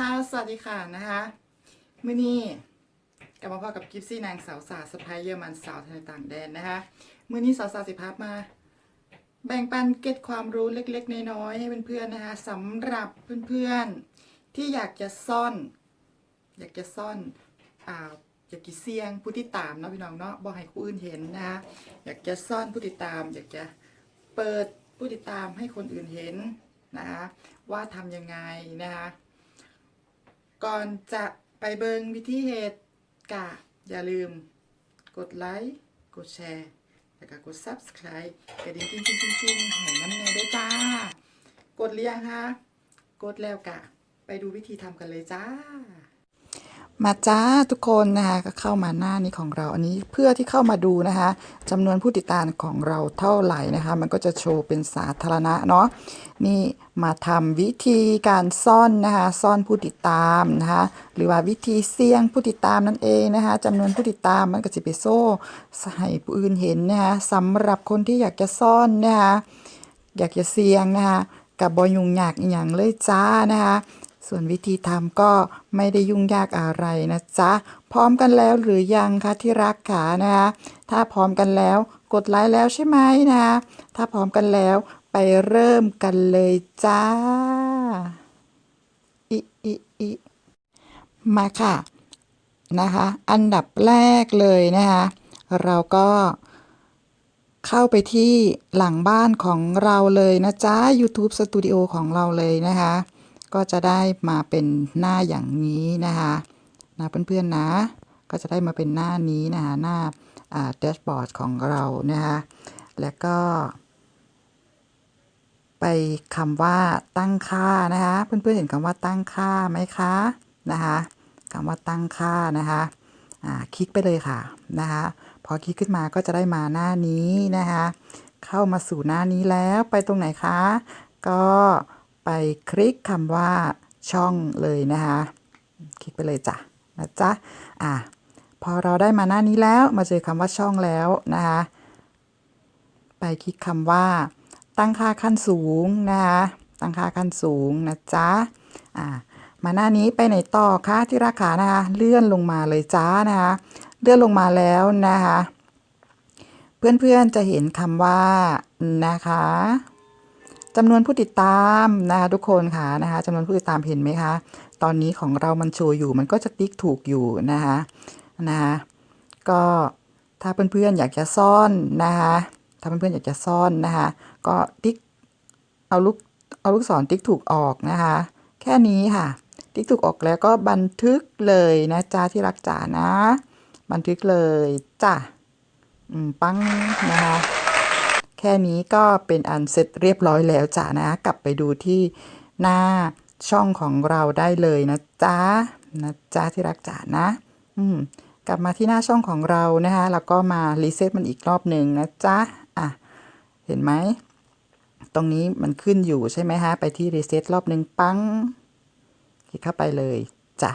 ค่ะ สวัสดีค่ะนะคะมื่อนี้กลับมาพบกับกิฟซี่นางสาวสาสะพายเยอรมันสาวไทยต่างแดนนะคะมื่อนี้สาวสาสิภาพมา แบ่งปันเก็ตความรู้เล็กๆน้อยๆให้เพื่อนๆนะคะสำหรับเพื่อนๆที่อยากจะซ่อน อยากจะซ่อนอ่าอยากจะเสี่ยงผู้ที่ตามเนาะพี่น้องเนาะบอกให้ผู้อื่นเห็นนะคะอยากจะซ่อนผู้ติดตาม อยากจะเปิดผู้ติดตามให้คนอื่นเห็นนะคะว่าทำยังไงนะคะ ก่อนจะไปเบิงวิธีเหตุกะอย่าลืม กดไลค์ กดแชร์ แล้วก็กด subscribe กระดิ่งจริงจริงจริงให้น้ำเนยด้วยจ้า กดเรียงคะกดแล้วกะ ไปดูวิธีทำกันเลยจ้า มาจ้าทุกคนนะคะก็เข้ามาหน้านี้ของเราอันนี้เพื่อที่เข้ามาดูนะคะจำนวนผู้ติดตามของเราเท่าไหร่นะคะ มันก็จะโชว์เป็นสาธารณะเนาะนี่มาทำวิธีการซ่อนนะคะซ่อนผู้ติดตามนะคะหรือว่าวิธีเสี่ยงผู้ติดตามนั่นเองนะคะจำนวนผู้ติดตามมันก็จะไปโซ่ให้ผู้อื่นเห็นนะคะสำหรับคนที่อยากจะซ่อนนะคะอยากจะเสี่ยงนะคะกับบอยุงยากอย่างเลยจ้านะคะ ส่วนวิธีทำก็ไม่ได้ยุ่งยากอะไรนะจ๊ะ พร้อมกันแล้วหรือยังคะที่รักขานะคะถ้าพร้อมกันแล้วกดไลค์แล้วใช่ไหมนะ ถ้าพร้อมกันแล้วไปเริ่มกันเลยจ้าอิอิอิมาค่ะนะคะ อันดับแรกเลยนะคะเราก็เข้าไปที่หลังบ้านของเราเลยนะจ๊ะ YouTube Studio ของเราเลยนะคะ ก็จะได้มาเป็นหน้าอย่างนี้นะคะนะเพื่อนๆนะ ก็จะได้มาเป็นหน้านี้นะคะหน้าอ่าแดชบอร์ดของเรานะคะแล้วก็ ไปคำว่าตั้งค่านะคะเพื่อนๆเห็นคำว่าตั้งค่าไหมคะนะคะคำว่าตั้งค่านะคะอ่าคลิกไปเลยค่ะนะคะพอคลิกขึ้นมาก็จะได้มาหน้านี้นะคะ เข้ามาสู่หน้านี้แล้วไปตรงไหนคะ ก็ ไปคลิกคำว่าช่องเลยนะคะ คลิกไปเลยจ้ะนะจ๊ะอะพอเราได้มาหน้านี้แล้วมาเจอคำว่าช่องแล้วนะคะไปคลิกคำว่า ตั้งค่าขั้นสูงนะคะตั้งค่าขั้นสูงนะจ๊ะอ่ามาหน้านี้ไปไหนต่อคะที่ราคานะคะเลื่อนลงมาเลยจ้านะคะเลื่อนลงมาแล้วนะคะเพื่อนๆจะเห็นคำว่านะคะ จำนวนผู้ติดตามนะคะทุกคนค่ะนะคะจำนวนผู้ติดตามเห็นไหมคะ ตอนนี้ของเรามันโชว์อยู่มันก็จะติ๊กถูกอยู่นะคะนะคะก็ถ้าเพื่อนๆอยากจะซ่อนนะคะถ้าเพื่อนๆอยากจะซ่อนนะคะก็ติ๊กเอาลูกเอาลูกศรติ๊กถูกออกนะคะ แค่นี้ค่ะ ติ๊กถูกออกแล้วก็บันทึกเลยนะจ้าที่รักจ๋านะ บันทึกเลยจ้ะอืมปังนะคะ แค่นี้ก็เป็นอันเสร็จเรียบร้อยแล้วจ้ะนะ กลับไปดูที่หน้าช่องของเราได้เลยนะจ๊ะนะจ๊ะที่รักจ๋านะ อืมกลับมาที่หน้าช่องของเรานะคะแล้วก็มารีเซ็ตมันอีกรอบหนึ่งนะจ๊ะอะเห็นไหมตรงนี้มันขึ้นอยู่ใช่ไหมฮะ ไปที่รีเซ็ตรอบหนึ่งปังคลิกเข้าไปเลยจ้ะ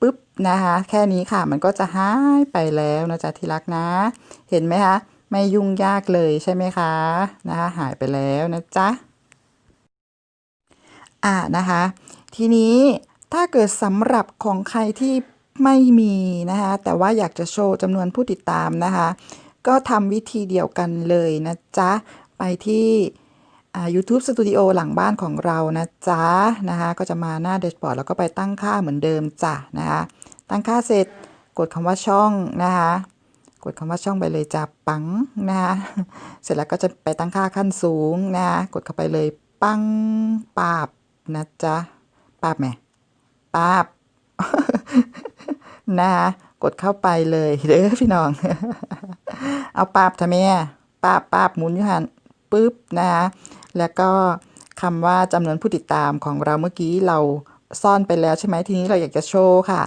ปุ๊บนะคะแค่นี้ค่ะมันก็จะหายไปแล้วนะจ๊ะที่รักนะ เห็นไหมคะ ไม่ยุ่งยากเลยใช่ไหมคะนะคะหายไปแล้วนะจ๊ะอ่านะคะ ทีนี้ถ้าเกิดสำหรับของใครที่ไม่มีนะคะแต่ว่าอยากจะโชว์จำนวนผู้ติดตามนะคะ ก็ทำวิธีเดียวกันเลยนะจ๊ะ ไปที่อ่า YouTube Studio หลังบ้านของเรานะจ๊ะนะคะก็จะมาหน้าแดชบอร์ดแล้วก็ไปตั้งค่าเหมือนเดิมจ้ะนะคะตั้งค่าเสร็จกดคำว่าช่องนะคะ กดคำว่าช่องไปเลยจ้ะปังนะคะเสร็จแล้วก็จะไปตั้งค่าขั้นสูงนะะกดเข้าไปเลยปังปาบนะจ๊ะปาบไหมปาบนะคะกดเข้าไปเลยเด้อพี่น้อง เอาปาบทำไมปาบปาบหมุนยูหันปุ๊บนะคะแล้วก็คำว่าจำนวนผู้ติดตามของเราเมื่อกี้เราซ่อนไปแล้วใช่ไหมทีนี้เราอยากจะโชว์ค่ะ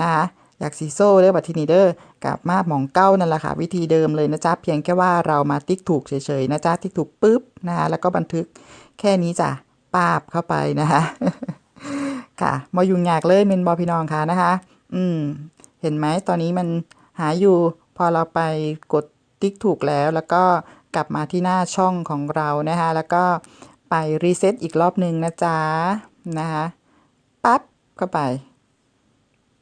นะคะอยากสีโซ่เด้อบัดทีนี้เด้อ กลับมาหมองเก้านั่นแหละค่ะ วิธีเดิมเลยนะจ๊ะเพียงแค่ว่าเรามาติ๊กถูกเฉยๆนะจ๊ะติ๊กถูกปุ๊บนะคะแล้วก็บันทึกแค่นี้จ้ะปาบเข้าไปนะคะค่ะมอยุ่งยากเลยเมนบอพี่น้องค่ะนะคะ อืม เห็นไหมตอนนี้มันหาอยู่พอเราไปกดติ๊กถูกแล้ว แล้วก็กลับมาที่หน้าช่องของเรานะคะแล้วก็ไปรีเซ็ตอีกรอบหนึ่งนะจ๊ะนะคะปั๊บเข้าไป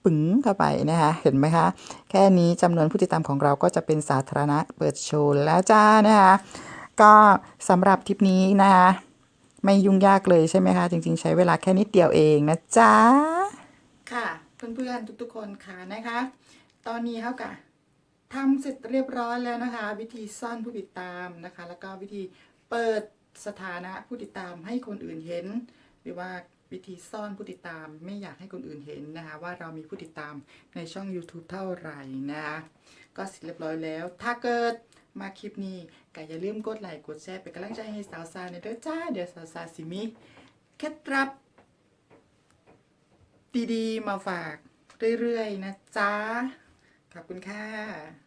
ปึ๋งเข้าไปนะคะเห็นไหมคะ แค่นี้จำนวนผู้ติดตามของเราก็จะเป็นสาธารณะเปิดโชว์แล้วจ้านะคะก็สำหรับทริปนี้นะคะไม่ยุ่งยากเลยใช่ไหมคะ จริง ๆ ใช้เวลาแค่นิดเดียวเองนะจ๊ะค่ะเพื่อนๆทุกๆคนค่ะนะคะ ตอนนี้เขากะทำเสร็จเรียบร้อยแล้วนะคะ วิธีซ่อนผู้ติดตามนะคะ แล้วก็วิธีเปิดสถานะผู้ติดตามให้คนอื่นเห็น หรือว่า วิธีซ่อนผู้ติดตามไม่อยากให้คนอื่นเห็นนะคะว่าเรามีผู้ติดตามในช่อง YouTube เท่าไหร่นะคะก็เสร็จเรียบร้อยแล้ว ถ้าเกิดมาคลิปนี้ก็อย่าลืมกดไลค์กดแชร์เป็นกำลังใจให้สาวซาในเด้อจ้าเดี๋ยวสาวซาสิมีเคล็ดลับ ดีๆ มาฝากเรื่อยๆ นะจ๊ะขอบคุณค่ะ